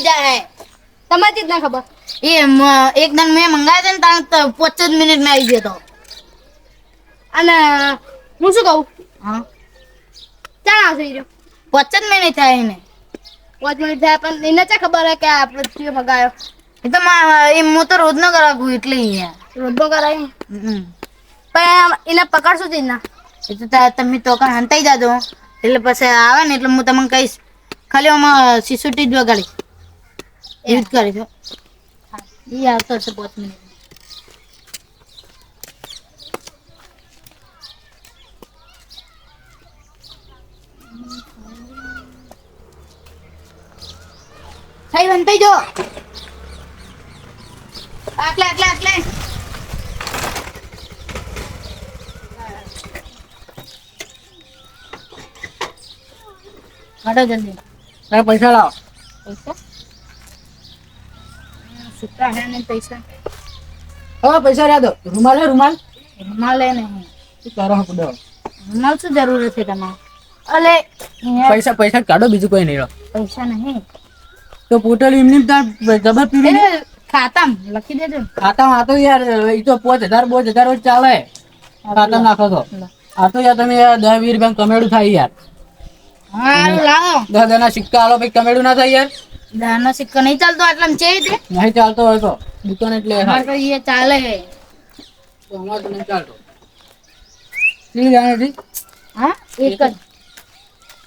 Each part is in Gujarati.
આવી જાય તમારી જ ના ખબર? એ એક દન મેં મંગાવ્યો હતો ને તાણ પાંચ જ મિનિટમાં આવી ગયો તો. અને હું શું કહું? હા. ચાલ આવશે રહ્યો. પાંચ જ મિનિટ થાય એને. પાંચ મિનિટ થાય પણ એને ચા ખબર હે કે આપણે ચીયો મગાયો. એ તો એ હું તો રોજ નો કરાવું એટલે રોજનો કરાવી. પણ એને પકડશું જ ના એ તો તમે તો હંતાઈ જાજો. એટલે પછી આવે ને એટલે હું તમને કહીશ. ખાલી આમાં સીસુટી જ વગાડી. જ કરી છે એ આવતો હશે પાંચ મિનિટ થઈ હંતાઈ જો આટલે આટલે આટલે કાઢો જલ્દી પૈસા લાવો પૈસા સુતા હે ને પૈસા? હવે પૈસા રહ્યા દો. રૂમાલ હે રૂમાલ? રૂમાલ લે નહીં. શું કરો હો કુડો રૂમાલ શું જરૂર છે તમારે? અલે પૈસા પૈસા કાઢો બીજું કોઈ નહીં રહો. પૈસા નહીં. તો પોટલ એમની તાર જબર પીવી ખાતામ લખી દેજો ખાતામ આ તો યાર એ તો પાંચ હજાર બોચ હજાર રોજ ચાલે. ખાતામ નાખો તો. આ તો યાર તમે યાર દસ વીસ રૂપિયા કમેડું થાય યાર. હા લાવો. દસ ના સિક્કા આલો પછી કમેડું ના થાય યાર. દાનો સિક્કો નહીં ચાલતો આટલા છે તે? નહીં ચાલતો હોય તો. દુકાન એટલે અમારે તો એ ચાલે. હે તો અમારે તો નહીં ચાલતો. ઠીક છે ઠીક હા એક જ.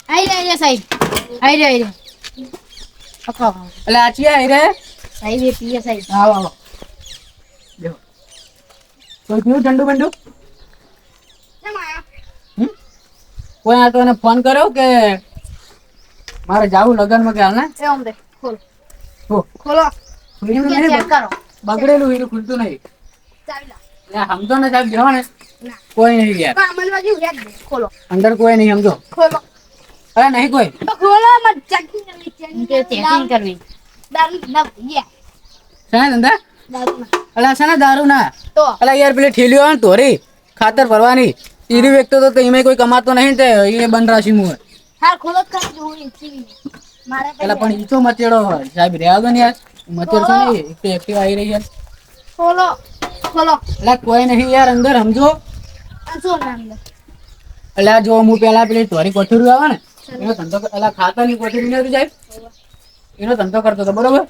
આઈ રહ્યા છે સાહેબ. આઈ રહ્યા આઈ રહ્યા પકડો એટલે આ ચિયા આવી રે? સાહેબ એ પીએ સાહેબ. આવો આવો. દેખો કોઈ પીવું ઠંડુ બંડુ? કેમ આયા હમ? કોઈ આ તો એને ફોન કર્યો કે મારે જાવું લગનમાં કે હાલ ને એ આમ દે. ખોલ. ખોલો. ચેક કરો બગડેલું એનું ખુલતું નહીં. ચાવી લા એટલે સમજો ને સાહેબ જવા ને. કોઈ નહીં યાર. તો અમલ બાજુ યાદ દે ખોલો. અંદર કોઈ નહીં સમજો. ખોલો. અરે નહીં કોઈ. ખોલો ચેકિંગ કરવી ચેકિંગ કરવી. દારૂ ના યે. શાના ધંધા? અલા શાના દારૂ ના તો. અલા યાર પેલી આવે ને તોરી ખાતર ભરવાની. ઈરી વ્યક્તો તો એમાં કોઈ કમાતો નહીં તે. એ બંધ રાશી મું હાર ખોલો જોઈ પેલા પણ ઈ તો મચેડો હોય. સાહેબ રહ્યા દો ને યાર મચેડ છે ને એક તો એક્ટિવ આવી રહી યાર ખોલો ખોલો. એટલે કોઈ નહીં યાર અંદર સમજો. ના જો હું પેલા પેલી તોરી કોઠરી આવે ને એનો ધંધો અલા ખાતરની કોઠરી નથી સાહેબ? એનો ધંધો કરતો હતો બરોબર?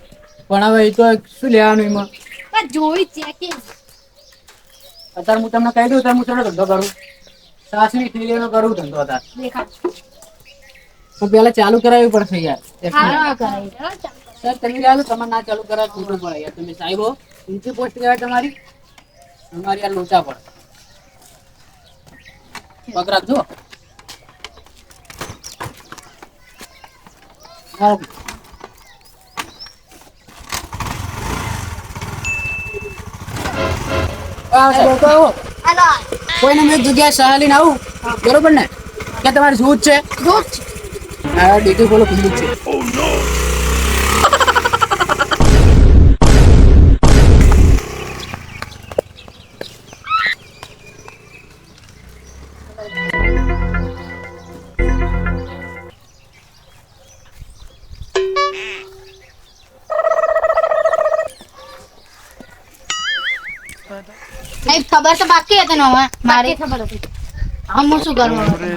પણ હવે એ તો શું લેવાનું એમાં? જોઈ ચેકિંગ અત્યારે હું તમને કહી દઉં ત્યારે હું થોડો ધંધો કરું. સાસની ઠેલીનો કરું ધંધો અત્યારે. પણ પેલા ચાલુ કરાવવી પડશે યાર. સર તમે ચાલુ તમારે ના ચાલુ કરાવ ખોટું પડે યાર. તમે સાહેબો ઊંચી પોસ્ટ કહેવાય તમારી. તમારી યાર લોચા પડે પગ રાખજો કોઈને મેં જગ્યાએ સહાલી ને આવું? બરોબર ને? કે તમારે શું છે? જોત હા ડીટી બોલો ખુલ્લું જ છે સાહેબ ખબર તો બાકી હતી ને હવે મારી ખબર હતી હા હું શું કરું હવે?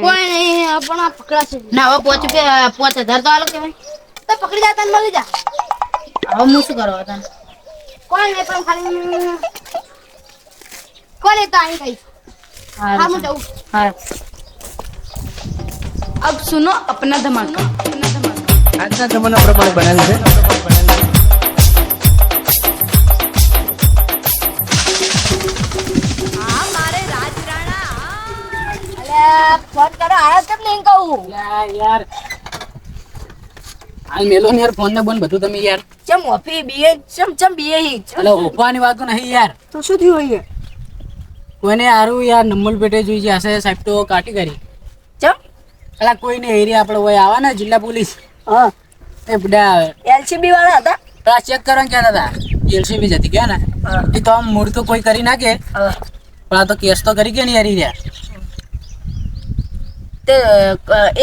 કોઈ નહીં આપણા પકડાશે ના હવે પોચ રૂપિયા પોચ હજાર તો આલો કેવાય તો પકડી જા તને મળી જા હવે હું શું કરવા તને કોઈ નહીં પણ ખાલી કોઈ નહીં તો અહીં કહીશ હા હું જઉં હા अब सुनो अपना धमाका આજના જમાના પ્રમાણે બનાવ્યું છે ફોન કરો આયો કેમ નહીં કહું? ને જિલ્લા પોલીસ? હા. એલસીબી વાળા હતા? પેલા ચેક કરવા કહેતા હતા. એલસીબી જતી ગયા ને? એ તો આમ મૂળ તો કોઈ કરી નાખે. પણ આ તો કેસ તો કરી કે ને યાર તે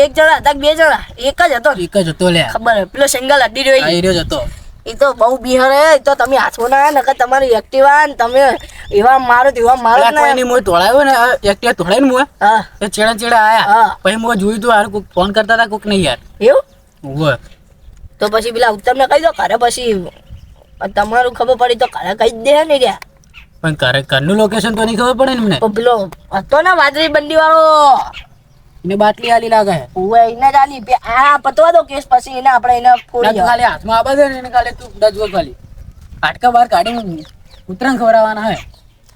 એક જણા હતા બે જણા? એક જ હતો એક જ હતો લે ખબર. પેલો સિંગલ અડી રહ્યો આ રહ્યો જ હતો. એ તો બહુ બિહાર તો તમે હાથો ના નકર તમારી એક્ટિવા ને તમે એવા મારો એવા મારો ને કોઈની મોય તોડાયો ને એકટીવા તોડાઈને મોય હા? તો ચેડા ચેડા આયા. પછી મોય જોયું તું હાર કોક ફોન કરતા હતા કોક નહીં યાર. એવું? હોય તો પછી પેલા ઉત્તમને કહી દો ઘરે પછી તમારું ખબર પડી તો ઘરે કહી જ દે ને રહ્યા પણ ઘરે ઘરનું લોકેશન તો નહીં ખબર પડે ને મને? પેલો હતો ને વાદળી બંડી વાળો એને બાટલી આલી લાગે ઓવે એને જ આલી આ પતવા દો કેસ પછી એને આપણે એને ફોડી ખાલી હાથમાં આબા દે ને એને ખાલી તું ડજવો ખાલી. હાડકા બહાર કાઢીને ઉતરાણ ખવડાવવાના હે.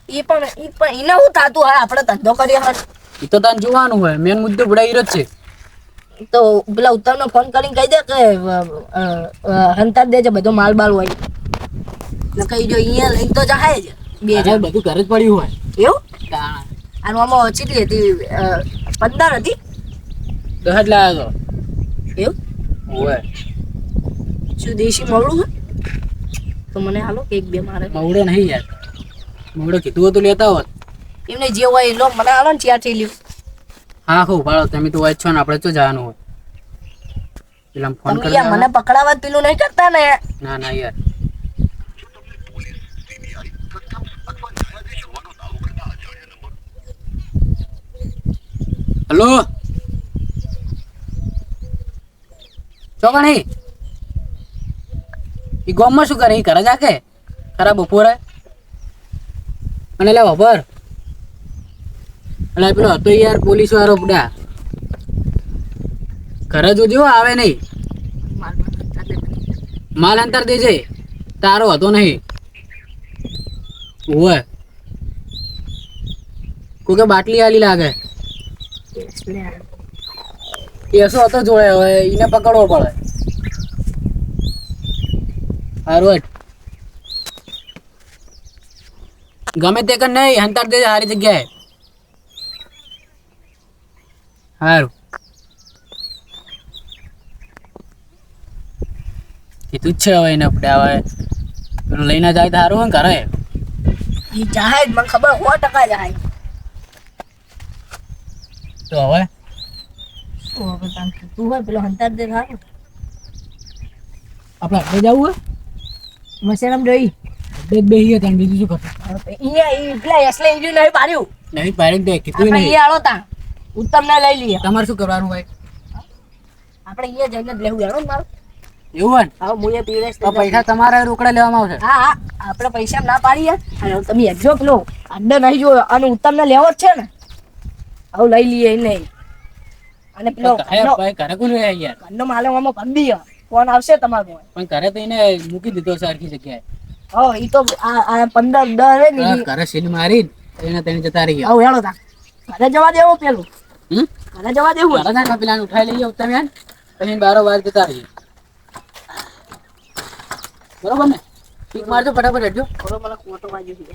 એ પણ ઈ પણ એને હું થાતું હોય? આપણે ધંધો કરીએ હર એ તો તને જોવાનું હોય. મેન મુદ્દો બડા હીરો છે તો પેલા ઉત્તમને ફોન કરીને કહી દે કે હંતાર દેજે બધો માલ બાલ હોય. ને કહી જો અહીંયા લઈને તો જાય જ. બે બધું ઘરે જ પડ્યું હોય. એવું? આનું આમાં ચીટલી હતી પંદર હતી? દસ જ લાવ્યો એવું? શું દેશી મવડું તો મને હાલો એક બે મારે. મવડો નહીં યાર. મવડો કીધું હોય તો લેતા હોત. એમને જે હોય એ લો મને હાલો ને ચાર લ્યો હા હો ભાડો. તમે તો વાંચ છો ને આપણે તો જવાનું હોય. પેલા ફોન કરી મને પકડાવા પેલું નહીં કરતા ને. ના ના યાર. હલો? ચોકણી? ઈ ગામમાં શું કરે? એ ઘરે જાકે ખરા બપોરે? અને લે બપોર એટલે પેલો હતો યાર પોલીસ વાળો બુડા. ઘરે જોજો આવે નહીં. માલ અંતર દેજે તારો હતો નહીં. હોય કોઈ કે બાટલી આલી લાગે. કેસો હતો જોડે? હવે એને પકડવો પડે. હારું. ગમે તે કર નહીં હંતાર દેજે સારી જગ્યાએ. હારું. કીધું જ છે હવે એને આપણે હવે લઈને જાય તો સારું હોય ઘરે. એ જાય મને ખબર સો ટકા જાય. તો હવે શું હવે તાન કીધું હોય પેલો હંતાર દે સારું આપણે આપણે જવું હોય મસેરામ ડોઈ બે જ બેહીએ ત્યાં બીજું શું કરશું અહીંયા ઈ પેલા એસલે ઇન્જિન નહીં પાડ્યું નહીં પાડી દે કીધું નહીં અહીંયા આલો તા ઉત્તમ ને લઈ લઈએ તમારે શું કરવાનું હોય આપણે અહીંયા જઈને લેવું જાણો મારું એવું હોય ને હવે મુએ પીરેશ તો પૈસા તમારે રોકડા લેવામાં આવશે હા હા આપણે પૈસા ના પાડીએ અને તમે એકજો પેલો અડ્ડો નહીં જોયો અને ઉત્તમ ને લેવો જ છે ને હવે લઈ લઈએ નહીં અને પેલો ઘરે કોણ રહે યાર ઘરનો માલે આમાં દઈએ ફોન આવશે તમારો. પણ ઘરે તો એને મૂકી દીધો સરખી જગ્યાએ. હો ઈ તો આ પંદર દસ રે ને ઘરે સીલ મારી એને તેને જતા રહી આવ હેડો તા. ઘરે જવા દેવું પેલું. હમ? ઘરે જવા દેવું ઘરે ના પેલા ઉઠાઈ લઈએ તમે પછી બારો વાર જતા રહીએ. બરોબર ને? ઠીક મારજો ફટાફટ હેડજો બરોબર મને કોટો વાગ્યો છે.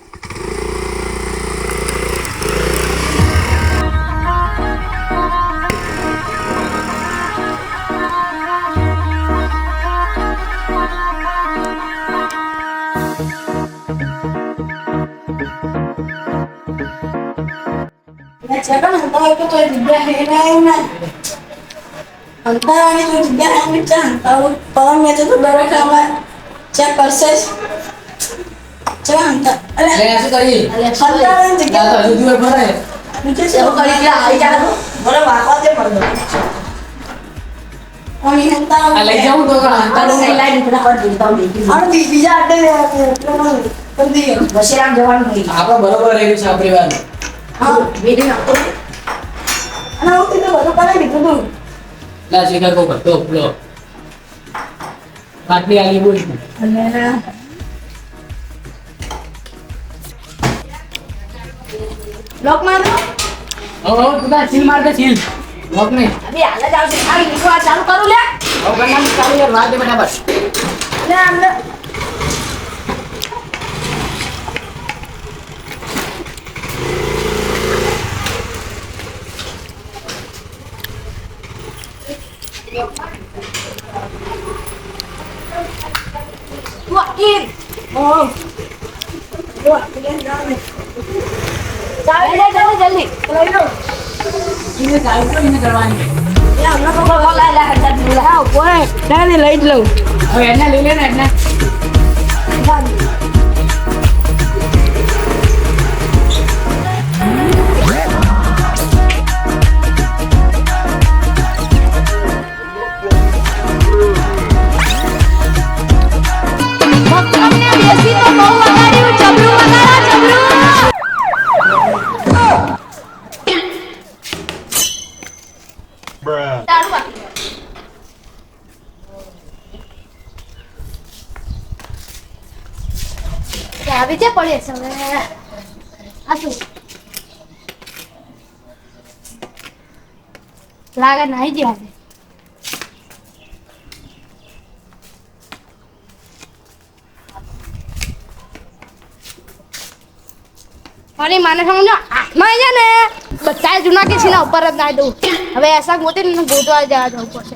ઠીક હા બેજો લે શું કરી ના તો હજુ દિવસ ભરાય એવું કરી એટલે આવી ada મને વાગવા દે પડદો આ લઈ જાઉં તો તારું નહીં લાઈન ફટાફટ દીધા દીધી બીજા અડે બસેરામ જવાનું નહીં આપણે બરોબર રહ્યું છે આપણી વાત હા વેડી નાખો અને હું કીધું બધું કરાવી દીધું તું લા શિકાર કો કરતો પેલો બાટલી આલી બોલ baru લોક માર દો હવે હવે તું તાર સીલ માર દે સીલ લોક ને અભી હાલ જ આવશે ખાલી નીકળવા ચાલુ કરું લે હવે ગણના ચાલુ યાર વાત દે ફટાફટ લે આમને વકીલ ચાવી લઈ જલ્દી જલ્દી એને ચાલુ તો એને કરવાની લઈ જ લઉં હવે એને લઈ લે ને એને આવી જે પડે છે હવે. લાગે નાઈ ગયા છે. માને સમજો હાથમાં છે ને. બધા જૂના કે છીના ઉપર જ ના દઉં. હવે એસા મોતી ગોતવા જવા જવું પડશે.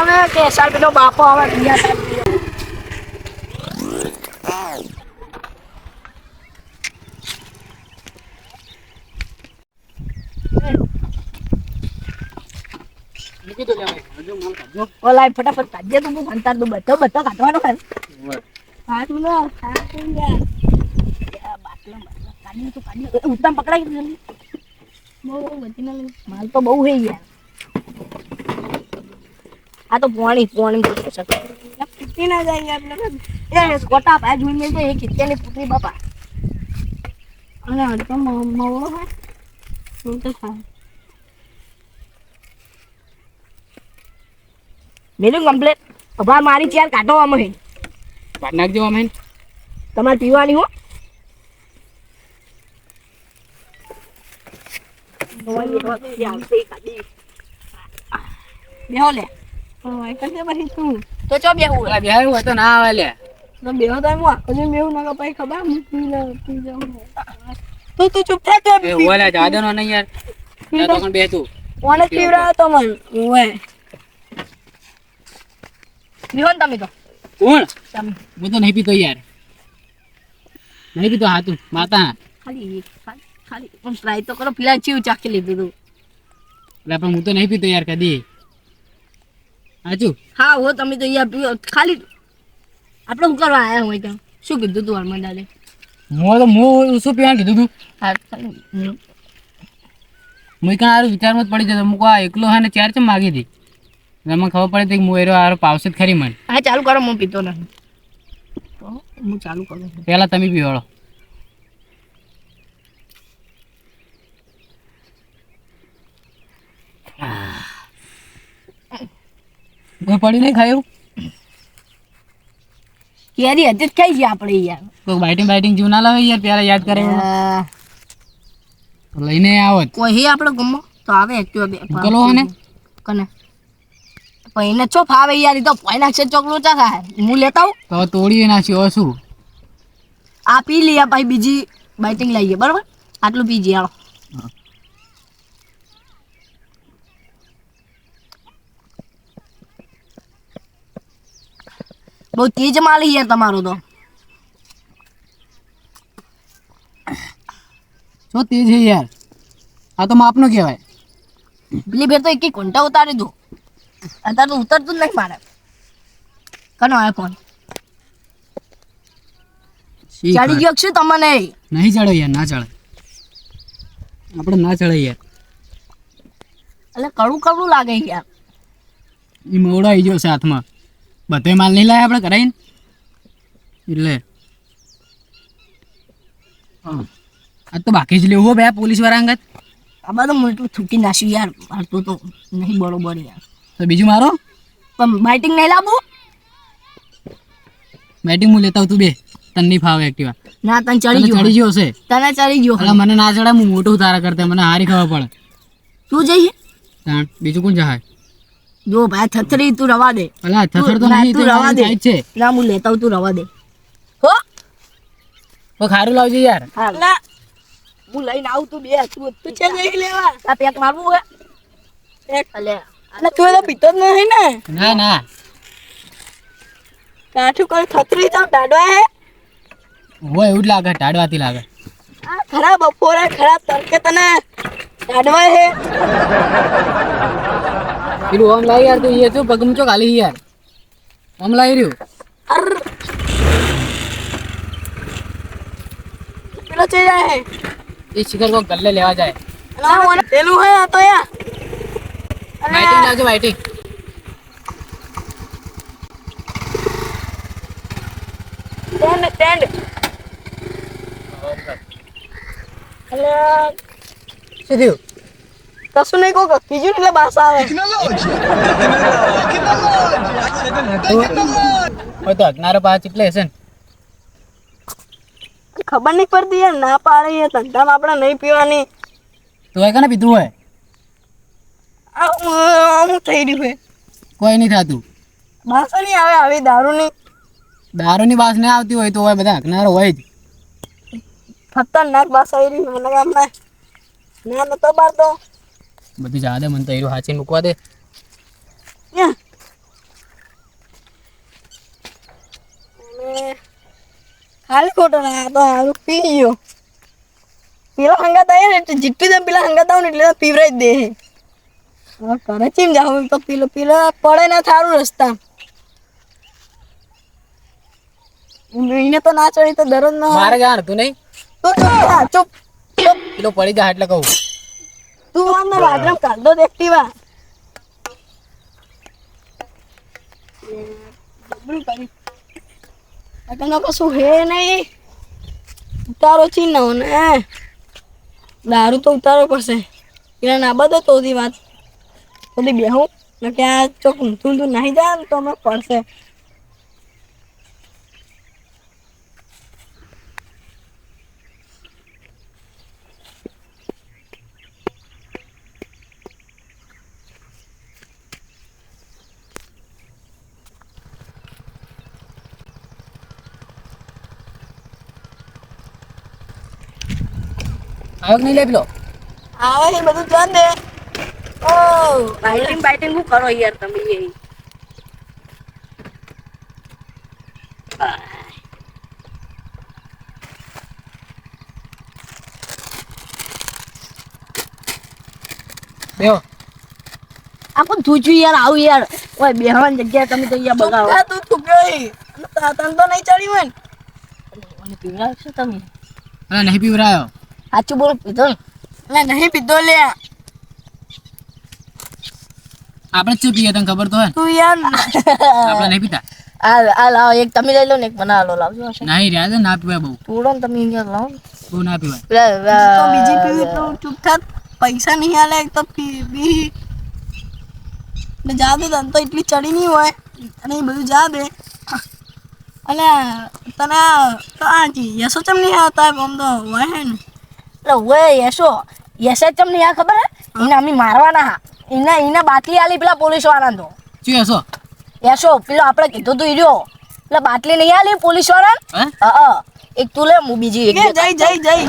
આવે કે સાહેબ નો બાપો આવે, બીજા સાહેબ. ફટાફટ કાઢજે તું, હું ભણતા તું બધો બધો કાઢવાનો હા હા, તું તું કાઢી ઉત્તમ પકડાઈ બહુ. માલ તો બહુ હે યાર. આ તો પોણી પોણી પૂછે છે. પૂછી ના જાય યાર એ કોટા ભાઈ જોઈને છે એ ખીચેલી પુત્રી બાપા. અને અડધો મવડો હે શું તો ખાય મેલું કમ્પ્લેટ અભા મારી ચેર કાઢો અમે કાઢ નાખજો અમે તમારે પીવાની હો. બેહો લે. તું તો ચો બેહું? પેલા બેહાડ્યું હોય તો ના આવે લે. તો બેહો તો હું આખો દિવસ બેહું ના કપાય ખબર? હું પી લઉં પી જાઉં. તું તું ચૂપ થા તો એ ઓલે જાદો નો નહીં યાર. ત્યાં તો પણ બેતું કોને પીવડાવ્યો તો મન? ઓએ નિહોન ને તમે તો. કોણ? તમે. હું તો નહીં પીતો યાર. નહીં પીતો હાતું માતા. ખાલી ખાલી ખાલી પણ ટ્રાય તો કરો પેલા ચીવ ચાખી લીધું તું. એટલે પણ હું તો નહીં પીતો યાર કદી. હાચું? હા હો તમે તો અહીંયા ખાલી આપણે શું કરવા આયા હોય ત્યાં? શું કીધું તું હરમન દાદે હું તો હું શું પીવાનું કીધું તું? હા કાં હારું વિચારમાં જ પડી જતો હું આ એકલો હે ને ચાર ચમ માગી હતી મને ખબર પડે કે હું એરો આરો પાવશે જ ખરી મને. હા ચાલુ કરો હું પીતો નથી હું ચાલુ કરું પહેલા તમે પીવાડો કોઈ પડી નહીં ખાયું? કેરી હતી જ ખાઈ છે આપણે યાર. કોઈ બાઇટિંગ બાઇટિંગ જીવ ના લાવે યાર ત્યારે યાદ કરે લઈને આવો કોઈ હે આપણે ગમો? તો આવે એકટીવા બે ગલો હને? કને પણ એને ચો ફાવે યાર તો પોઈ નાખશે ચોકલો ચા ખાય હું લેતા આવું? તો તોડી નાખ્યો શું આ પી લઈએ ભાઈ બીજી બાઇટિંગ લઈએ બરાબર? આટલું પીજી હાલો બહુ તેજ માલી યાર તમારું તો. જો તેજ છે યાર. આ તો માપનો કહેવાય. પેલી ફેર તો એક ઘંટા ઉતારી દઉં. અત્યારે તો ઉતરતું જ નહીં મારે. કનો આવ્યો ફોન ચડી ગયો છે તમને? નહીં ચડે યાર ના ચડે. આપણે ના ચડે યાર. એટલે કડું કડું લાગે યાર. એ મોડા આવી ગયો છે હાથમાં. બધો માલ નહીં લાયા આપણે કરાવીને એટલે. આ તો બાકી જ લેવું હો બે પોલીસવાળા અંગત. આ તો મોટું થૂકી નાખ્યું યાર. મારતું તો નહીં બરોબર યાર. તો બીજું મારો? પણ બાઇટિંગ નહીં લાવું? બેટિંગ હું લેતા આવું તું બે. તને નહીં ફાવે એક્ટિવા ના તને ચડી ગયો. ચડી ગયો છે તને ચડી ગયો. એટલે મને ના ચડે હું મોટું તારા કરતા મને હારી ખબર પડે. તું જઈએ તાણ બીજું કોણ જહાય? જો ભાઈ છત્રી તું રવા દે. અલા છત્ર તો નહીં તું રવા દે. છે. ના હું લેતા તું રવા દે. હો? ઓ ખારું લાવજે યાર. ના હું લઈને આવું તું બે તું તું છે નહીં લેવા? આ પેક મારવું હે? પેક. અલે. અલે તું તો પીતો જ નહીં ને. ના ના. કાઠું કોઈ છત્રી તો દાડવા હે. હોય એવું જ લાગે ટાડવાથી લાગે. આ ખરા બપોરે ખરા તડકે તને દાડવા હે. પેલું ઓમ લાવી યાર તું એ તો પગમ ચો ખાલી યાર ઓમ લાવી રહ્યું અર પેલો ચઈ જાય હે એ શિખર કોક ગલ્લે લેવા જાય ના મને પેલું હે આ તો યા વાઇટિંગ લાવજો વાઇટિંગ સ્ટેન્ડ સ્ટેન્ડ અલે શું થયું કશું નહીં કહું કીધું એટલે બાસ આવે. હોય તો હકનારો પાછ એટલે હશે ને. ખબર નહીં પડતી યાર ના પાડે યાર ધંધામાં આપણે નહીં પીવાની. તું હોય કને પીધું હોય? હું- થઈ રહ્યું છે. કોઈ નહીં થતું. બાસ નહીં આવે આવી દારૂની. દારૂની બાસ નહીં આવતી હોય તો હોય બધા હકનારો હોય જ. ખતરનાક બાસ આવી રહી મને ગામમાં. ના નતો પાડતો. બધું જા દે મને તો એરું હાચી મૂકવા દે. ખાલી ખોટો ના તો હારું પી ગયો. પેલો હંગાત આવ્યો ને એટલે જેટલી દમ પેલા હંગાત આવું ને એટલે તો પીવરાઈ દે ઘરે ચીમ જાવ તો પેલો પેલો પડે ના થારું રસ્તા. એને તો ના ચડી તો દરરોજ ના મારે જવાનું તું નહીં. તો ચૂપ ચૂપ ચૂપ. પેલો પડી જા એટલે કહું. તું આમને બાજરા કાઢ દો એક્ટિવા અટનો કશું હે નહીં. ઉતારો ચીનો ને. દારૂ તો ઉતારો પડશે. એના ના બધો તો ઓધી વાત. ઓધી બેહું. ને કે આ ચોક ઊંધું ઊંધું નાહી જાય ને તો અમે પડશે. આવક નહીં લે પેલો. આવે એ બધું જાણ દે. ઓ બાઇટિંગ બાઇટિંગ હું કરો યાર તમે એ? બેહો. આ પણ થૂચ્યું યાર? આવું યાર. ઓય બેહવાની જગ્યા તમે તો બગાવો તું થૂક્યો તન તો નહીં ચડ્યું હોય ને. અને પીવડાવશો તમે? અલા નહીં પીવરાયો સાચું બોલો પીધો ને. નહીં પીધો લે. આપણે શું પીએ તને ખબર તો હોય તું યાર આપણે નહીં પીતા? આ આ લાવો એક તમે લઈ લો ને એક મને આ લો લાવજો નહીં રહ્યા ના પીવાય બહુ. થોડો ને તમે અહીંયા લાવો. બહુ ના પીવાય. તો બીજી પીવી તો ચૂપ થાત પૈસા નહીં આલે એક તો પીવી. ને જા દે તને તો એટલી ચડી નહીં હોય. અને એ બધું જા દે. અને તને તો આ જી યશો ચમ નહીં આવતા આમ તો હોય ને. એટલે હોય યશો યશે ચમ નહીં આ ખબર હે? એને અમે મારવાના હા. એને એને બાટલી આલી પેલા પોલીસવાળા તો. શું યશો? યશો પેલો આપણે કીધું તું ઈર્યો. એટલે બાટલી નહીં આલી પોલીસવાળા હા? એક તું લે હું બીજી એક જઈ જઈ જઈ.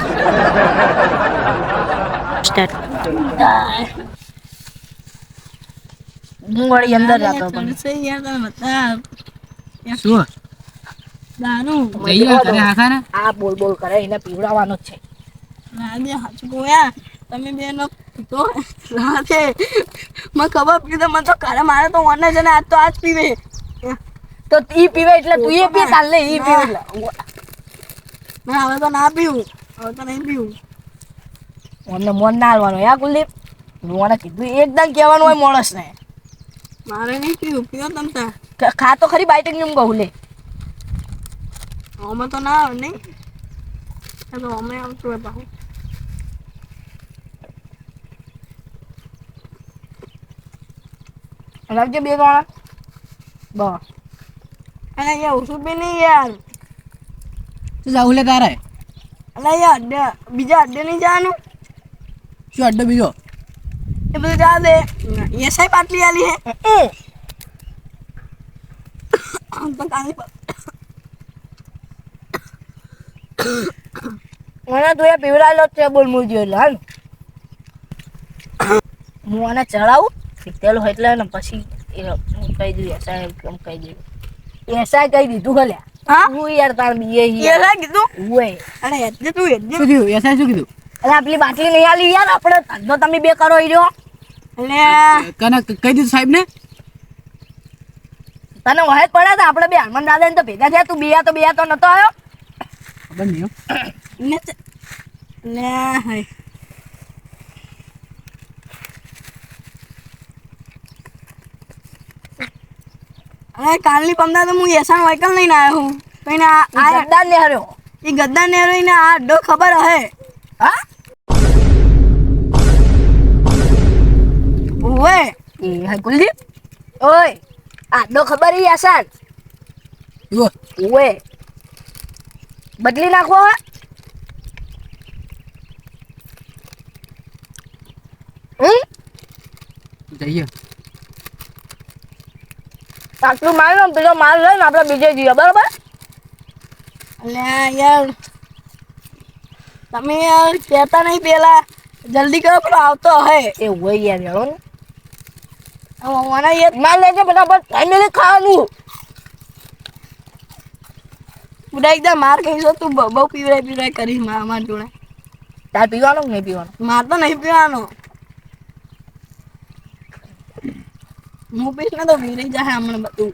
હું. વળી અંદર જતો શું? ને આ બોલ બોલ કરે એને પીવડાવવાનો જ છે. તમે બેનો તો રાતે મને ખબર પીધો મને તો કાલે મારે તો ઓને છે ને આજ તો આજ પીવે. તો ઈ પીવે એટલે તું એ પી કાલે ઈ પીવે. એટલે મેં હવે તો ના પીવું. હવે તો નહીં પીવું. ઓને મોન ના હાલવાનો. યા કુલદીપ મને કીધું એકદમ કહેવાનું હોય મોણસ ને મારે નહીં પીવું. પીવો તમ ખા તો ખરી બાઈટ એમ કહું લે. અમે તો ના આવે નહીં. તો અમે આવતું હોય લાવજે બે વાળા. બસ. અને અહીંયા ઓછું બી નહીં યાર. તું જવું લે તારે? અને અહીંયા અડ્ડે બીજા અડ્ડે નહીં જવાનું? શું અડ્ડો બીજો? એ બધું જા દે. એસઆઈ પાટલી આલી હે. તો કાલે મને તું એ પીવડાયેલો છે બોલ મૂજ્યો એટલે હાલ. હું આને ચડાવું? પીતેલો એટલે ને પછી કહી દઉં એસા કેમ કહી દઉં. એસા કહી દીધું ખલ્યા હા? યાર તાર બીએ એસઆઈ કીધું ઉએ અરે એટલે તું એટલે શું કીધું? એસઆઈ શું કીધું? અરે આ બાટલી નહીં આલી યાર આપણે. ધંધો તમે બે કરો ઈ રહ્યો. એટલે કને કહી દીધું સાહેબ ને તને વહેત પડ્યા હતા આપણે બે હનુમાન દાદા તો ભેગા થયા તું બે તો બે તો નતો આવ્યો. ખબર નહીં ને અરે કાલની પમદા તો હું એસાણ વાયકલ લઈને આવ્યો હું. તો એને આ ગદ્દાર ને હર્યો. એ ગદ્દા ને એને આ અડ્ડો ખબર હે. હા? ઓવે એ હે કુલદીપ? ઓય આડો ખબર ઈ આસાન ઓએ બદલી નાખો હવે હમ? જઈએ. આટલું માર લો પેલો માલ લઈને આપણે બીજે જઈએ બરાબર? અલે યાર તમે યાર કહેતા નહીં પેલા જલ્દી કરો પેલો આવતો હે. એ હોય યાર હેળો ને. મને યાર. માલ લેજે ફટાફટ ટાઈમે ખાવાનું. બુડા એકદમ માર કહીશો તું બહુ પીવરાય પીવરાય કરીશ માર જોડે. તાર પીવાનું નહીં પીવાનું? માર તો નહીં પીવાનો. ને તો પીરાઈ જાય હમણાં બધું.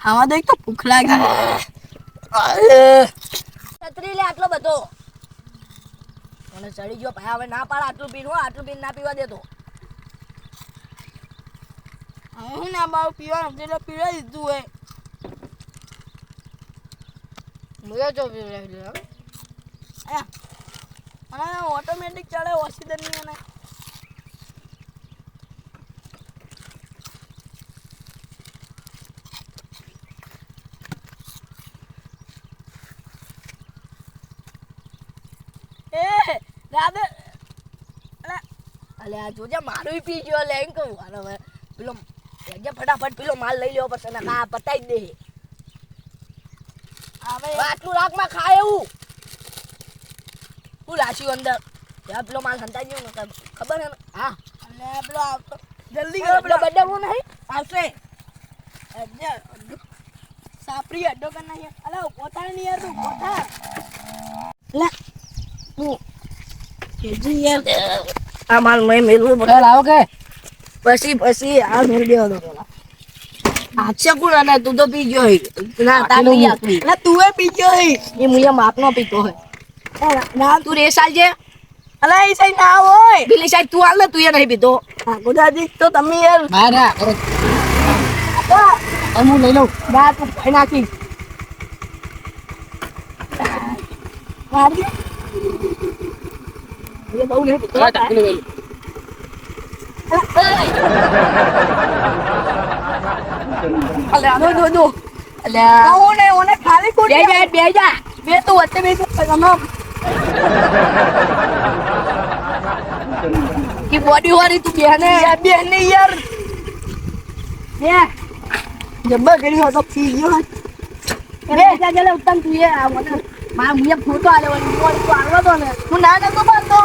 ખાવા દો એક તો ભૂખ લાગી. છત્રી લે આટલો બધો. મને ચડી ગયો ભાઈ હવે ના પાડ આટલું પીવું આટલું પીને ના પીવા દેતો. હું ના બાવ પીવાનું એટલે પીરાઈ દીધું હે મુયો જો પીવડાવી દે અને ઓટોમેટિક ચડે ઓક્સિજનની અને એ રાધે જોજે મારું પી ગયો લે એમ કહું. હાલ હવે પેલો જે ફટાફટ પેલો માલ લઈ લેવો પછી ના પતાવી દે. હવે આટલું રાખમાં ખાય એવું. હું લાસ્યું અંદર? પેલો માલ સંતાઈ ગયો ને ખબર હે હા. અને પેલો આવતો. જલ્દી ગયો પેલો બહુ નહીં. આવશે. સાપરી અડ્ડો કર નાખીએ અલા પોતા નહીં યાર તું પોતા લે. તું યાર. આ માલ મેં મેલવું પડે લાવો કે. પછી પછી આ મેળ દેવો તો પેલા હાથસે કોણ અને તું તો પી ગયો. ના તા નહીં આપી ના તું એ પીજો હે. એ મુએ માપનો પીતો હોય ના તું રેસ જે અલા એ સાઈ ના હોય પેલી સાઈ તું આલ ને તું એ નહીં પીતો હા ગુદાજી તો તમે યાર કરો. હવે હું લઈ લઉં. ના તું ભાઈ નાખી. મારી એ બહુ નહીં અલે અલે ઓને ઓને ખાલી બે જા બે જા બે તું વચ્ચે બે તમે કે બોડી વાળી તું બે યાર બે ને યાર બે કરી હતો પી ગયો બે જા જલે ઉત્તમ તું એ આ મને મારા મુએ ફોટો આલે તો આલવા દો ને. હું ના નતો પાડતો.